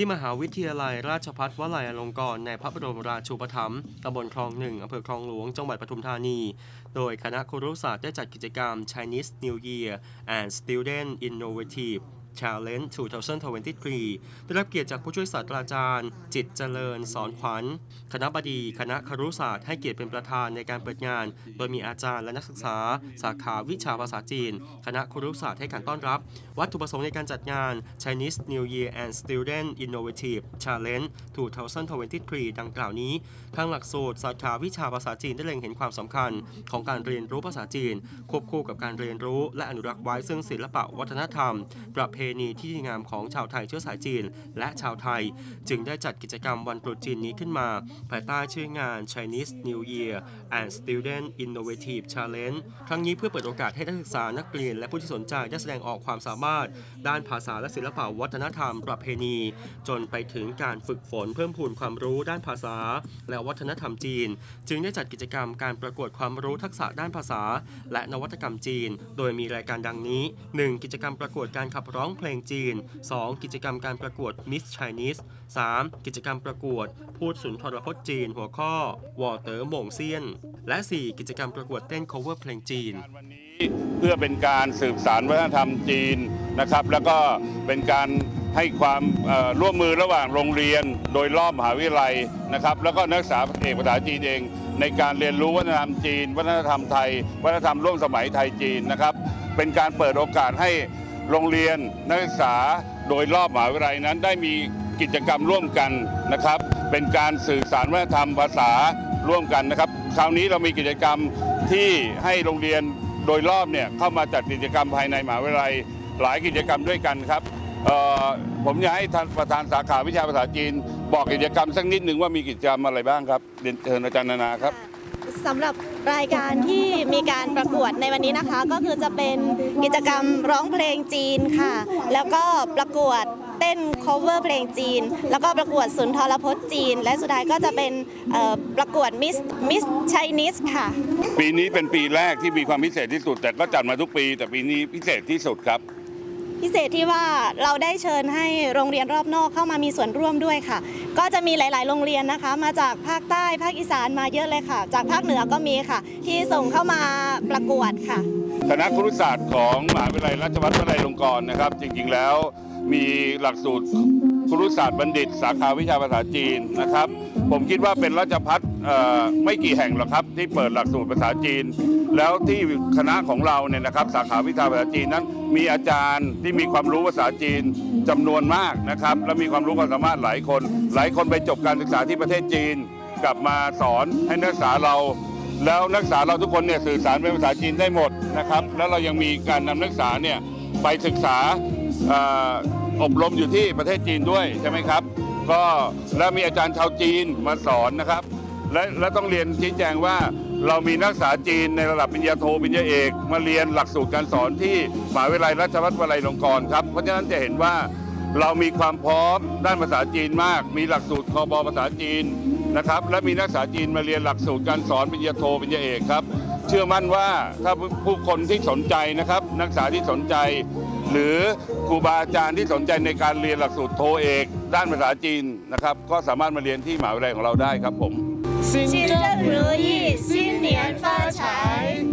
ที่มหาวิทยาลัยราชภัฏวลัยอลงกรณ์ในพระบรมราชูปถัมภ์ตำบลคลองหนึ่งอำเภอคลองหลวง จังหวัดปทุมธานี โดยคณะครุศาสตร์ได้จัดกิจกรรม Chinese New Year and Student Innovative Challenge 2023 ได้รับเกียรติจากผู้ช่วยศาสตราจารย์ จิตเจริญสอนขวัญ คณะบดี คณะครุศาสตร์ให้เกียรติเป็นประธานในการเปิดงาน โดยมีอาจารย์และนักศึกษา สาขาวิชาภาษาจีน คณะครุศาสตร์ให้การต้อนรับ วัตถุประสงค์ในการจัดงาน Chinese New Year and Student Innovative Challenge 2023 ดังกล่าวนี้ ทางหลักสูตรสาขาวิชาภาษาจีนได้เล็งเห็นความสำคัญของการเรียนรู้ภาษาจีน ควบคู่กับการเรียนรู้และอนุรักษ์ไว้ซึ่งศิลปะวัฒนธรรม ประเพณีที่ดีงามของชาวไทยเชื้อสายจีน และชาวไทย จึงได้จัดกิจกรรมวันตรุษจีนนี้ขึ้นมา ภายใต้ชื่องาน Chinese New Year and Student Innovative Challenge ครั้งนี้เพื่อเปิดโอกาสให้นักศึกษานักเรียน และผู้ที่สนใจได้แสดงออกความสามารถ ด้านภาษาและศิลปะวัฒนธรรม ประเพณี จนไปถึงการฝึกฝนเพิ่มพูนความรู้ด้านภาษา และวัฒนธรรมจีน จึงได้จัดกิจกรรมการประกวดความรู้ทักษะด้านภาษา และนวัตกรรมจีน โดยมีรายการดังนี้ 1. กิจกรรมประกวดการขับร้องเพลงจีน 2. กิจกรรมการประกวด Miss Chinese 3. กิจกรรมประกวด พูดสุนทรพจน์จีน หัวข้อวอเตอร์หม่งเซียน และ 4. กิจกรรมประกวดเต้น cover เพลงจีนวันนี้เพื่อเป็นการสืบสารวัฒนธรรมจีนนะครับ แล้วก็เป็นการให้ความร่วมมือระหว่างโรงเรียน โดยรอบมหาวิทยาลัยนะครับ แล้วก็นักศึกษาเอกภาษาจีนเอง ในการเรียนรู้วัฒนธรรมจีน วัฒนธรรมไทย วัฒนธรรมร่วมสมัยไทยจีนนะครับ เป็นการเปิดโอกาสให้ โรงเรียนนักศึกษาโดยรอบมหาวิทยาลัยนั้นได้มีกิจกรรมร่วมกันนะครับ เป็นการสื่อสารวัฒนธรรมภาษาร่วมกันนะครับ คราวนี้เรามีกิจกรรมที่ให้โรงเรียนโดยรอบเนี่ยเข้ามาจัดกิจกรรมภายในมหาวิทยาลัยหลายกิจกรรมด้วยกันครับผมอยากให้ท่านประธานสาขาวิชาภาษาจีน บอกกิจกรรมสักนิดหนึ่งว่ามีกิจกรรมอะไรบ้างครับเรียนเชิญอาจารย์นานาครับ สำหรับรายการที่มีการประกวดในวันนี้นะคะ ก็คือจะเป็นกิจกรรมร้องเพลงจีนค่ะ แล้วก็ประกวดเต้น cover เพลงจีน แล้วก็ประกวดสุนทรพจน์จีน และสุดท้ายก็จะเป็นประกวด Miss Miss Chinese ค่ะ ปีนี้เป็นปีแรกที่มีความพิเศษที่สุด แต่ก็จัดมาทุกปี แต่ปีนี้พิเศษที่สุดครับ พิเศษที่ว่าเราได้เชิญให้โรงเรียนรอบนอกเข้ามามีส่วนร่วมด้วยค่ะ ก็จะมีหลาย ๆ โรงเรียนนะคะ มาจากภาคใต้ภาคอีสานมาเยอะเลยค่ะ จากภาคเหนือก็มีค่ะ ที่ส่งเข้ามาประกวดค่ะ คณะครุศาสตร์ของมหาวิทยาลัยราชภัฏวลัยลงกรณ์นะครับ จริง ๆ แล้วมีหลักสูตรครุศาสตร์บัณฑิต สาขาวิชาภาษาจีนนะครับ ผมคิดว่าเป็นราชพัฒไม่กี่แห่งหรอกครับ ที่เปิดหลักสูตรภาษาจีน แล้วที่คณะของเราเนี่ยนะครับสาขาวิชาภาษาจีนนั้น มีอาจารย์ที่มีความรู้ภาษาจีนจำนวนมากนะครับ และมีความรู้ความสามารถหลายคน หลายคนไปจบการศึกษาที่ประเทศจีน กลับมาสอนให้นักศึกษาเรา แล้วนักศึกษาเราทุกคนเนี่ยสื่อสารเป็นภาษาจีนได้หมดนะครับ แล้วเรายังมีการนำนักศึกษาเนี่ยไปศึกษาอบรมอยู่ที่ประเทศจีนด้วยใช่ไหมครับ ก็แล้วมีอาจารย์ชาวจีนมาสอนนะครับ และและต้องเรียนชี้แจงว่าเรามีนักศึกษาจีนในระดับปริญญาโทปริญญาเอก มาเรียนหลักสูตรการสอนที่มหาวิทยาลัยราชภัฏวลัยลงกรณ์ครับเพราะฉะนั้นจะเห็นว่าเรามีความพร้อมด้านภาษาจีนมาก มีหลักสูตรคอบภาษาจีนนะครับ และมีนักศึกษาจีนมาเรียนหลักสูตรการสอนปริญญาโทปริญญาเอกครับ เชื่อมั่นว่าถ้าผู้คนที่สนใจนะครับ นักศึกษาที่สนใจ หรือครูบาอาจารย์ที่สนใจในการเรียนหลักสูตรโทเอก ด้านภาษาจีนนะครับ ก็สามารถมาเรียนที่มหาวิทยาลัยของเราได้ครับผม新政如意，新年发财。